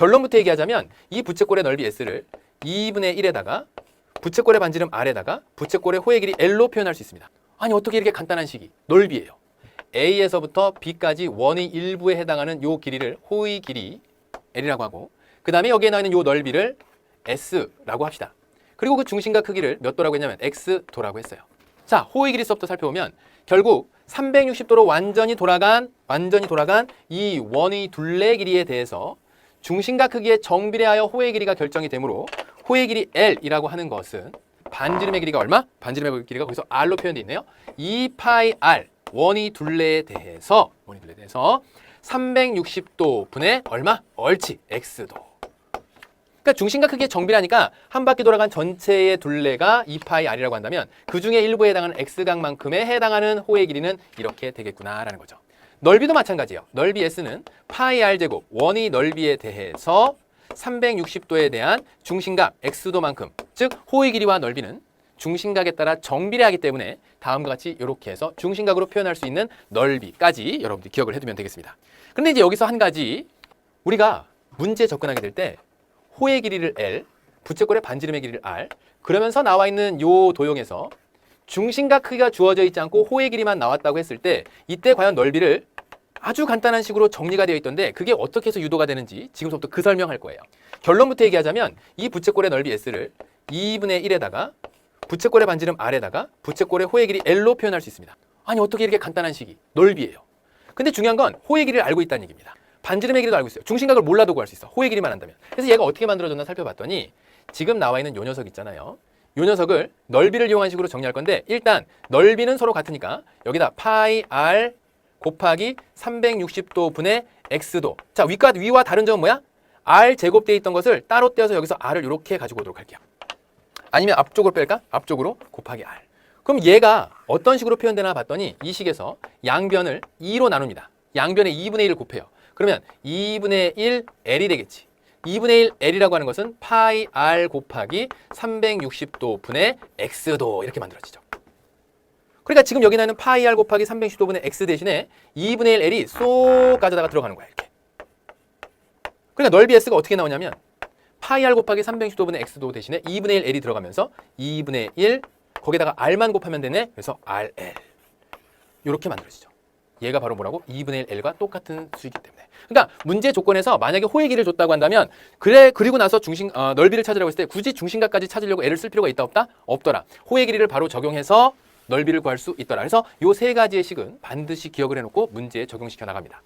결론부터 얘기하자면 이 부채꼴의 넓이 S를 2분의 1에다가 부채꼴의 반지름 R에다가 부채꼴의 호의 길이 L로 표현할 수 있습니다. 아니 어떻게 이렇게 간단한 식이 넓이에요. A에서부터 B까지 원의 일부에 해당하는 요 길이를 호의 길이 L이라고 하고 그 다음에 여기에 나와 있는 요 넓이를 S라고 합시다. 그리고 그 중심과 크기를 몇 도라고 했냐면 X도라고 했어요. 자, 호의 길이서부터 살펴보면 결국 360도로 완전히 돌아간 완전히 돌아간 이 원의 둘레 길이에 대해서 중심과 크기의 정비례하여 호의 길이가 결정이 되므로 호의 길이 L이라고 하는 것은 반지름의 길이가 얼마? 반지름의 길이가 거기서 R로 표현되어 있네요. 2파이 R 원의 둘레에 대해서 원의 둘레에 대해서 360도 분의 얼마? 얼치 X도. 그러니까 중심과 크기의 정비라니까 한 바퀴 돌아간 전체의 둘레가 2파이 R이라고 한다면 그 중에 일부에 해당하는 X각만큼에 해당하는 호의 길이는 이렇게 되겠구나라는 거죠. 넓이도 마찬가지예요. 넓이 S는 파이 R 제곱 원의 넓이에 대해서 360도에 대한 중심각 X도만큼 즉 호의 길이와 넓이는 중심각에 따라 정비례하기 때문에 다음과 같이 이렇게 해서 중심각으로 표현할 수 있는 넓이까지 여러분들이 기억을 해두면 되겠습니다. 그런데 이제 여기서 한 가지 우리가 문제 접근하게 될 때 호의 길이를 L, 부채꼴의 반지름의 길이를 R 그러면서 나와 있는 요 도형에서 중심각 크기가 주어져 있지 않고 호의 길이만 나왔다고 했을 때 이때 과연 넓이를 아주 간단한 식으로 정리가 되어 있던데 그게 어떻게 해서 유도가 되는지 지금부터 그 설명할 거예요. 결론부터 얘기하자면 이 부채꼴의 넓이 S를 2분의 1에다가 부채꼴의 반지름 R에다가 부채꼴의 호의 길이 L로 표현할 수 있습니다. 아니 어떻게 이렇게 간단한 식이 넓이에요. 근데 중요한 건 호의 길이를 알고 있다는 얘기입니다. 반지름의 길이도 알고 있어요. 중심각을 몰라도 구할 수 있어. 호의 길이만 안다면. 그래서 얘가 어떻게 만들어졌나 살펴봤더니 지금 나와 있는 요 녀석 있잖아요. 요 녀석을 넓이를 이용한 식으로 정리할 건데 일단 넓이는 서로 같으니까 여기다 파이 R 곱하기 360도 분의 x도. 자, 위과 위와 다른 점은 뭐야? r 제곱되어 있던 것을 따로 떼어서 여기서 r을 이렇게 가지고 오도록 할게요. 아니면 앞쪽으로 뺄까? 앞쪽으로 곱하기 r. 그럼 얘가 어떤 식으로 표현되나 봤더니 이 식에서 양변을 2로 나눕니다. 양변에 2분의 1을 곱해요. 그러면 2분의 1 L이 되겠지. 2분의 1 L이라고 하는 것은 파이 R 곱하기 360도 분의 X도 이렇게 만들어지죠. 그러니까 지금 여기 나는 파이 R 곱하기 360도 분의 X 대신에 2분의 1 L이 쏙 가져다가 들어가는 거야 이렇게. 그러니까 넓이 S가 어떻게 나오냐면 파이 R 곱하기 360도 분의 X도 대신에 2분의 1 L이 들어가면서 2분의 1 거기다가 R만 곱하면 되네. 그래서 RL 이렇게 만들어지죠. 얘가 바로 뭐라고? 2분의 1 L과 똑같은 수이기 때문에. 그러니까 문제 조건에서 만약에 호의 길이를 줬다고 한다면 그래 그리고 나서 중심 어, 넓이를 찾으라고 했을 때 굳이 중심각까지 찾으려고 L을 쓸 필요가 있다 없다? 없더라. 호의 길이를 바로 적용해서 넓이를 구할 수 있더라. 그래서 요세 가지의 식은 반드시 기억을 해놓고 문제에 적용시켜 나갑니다.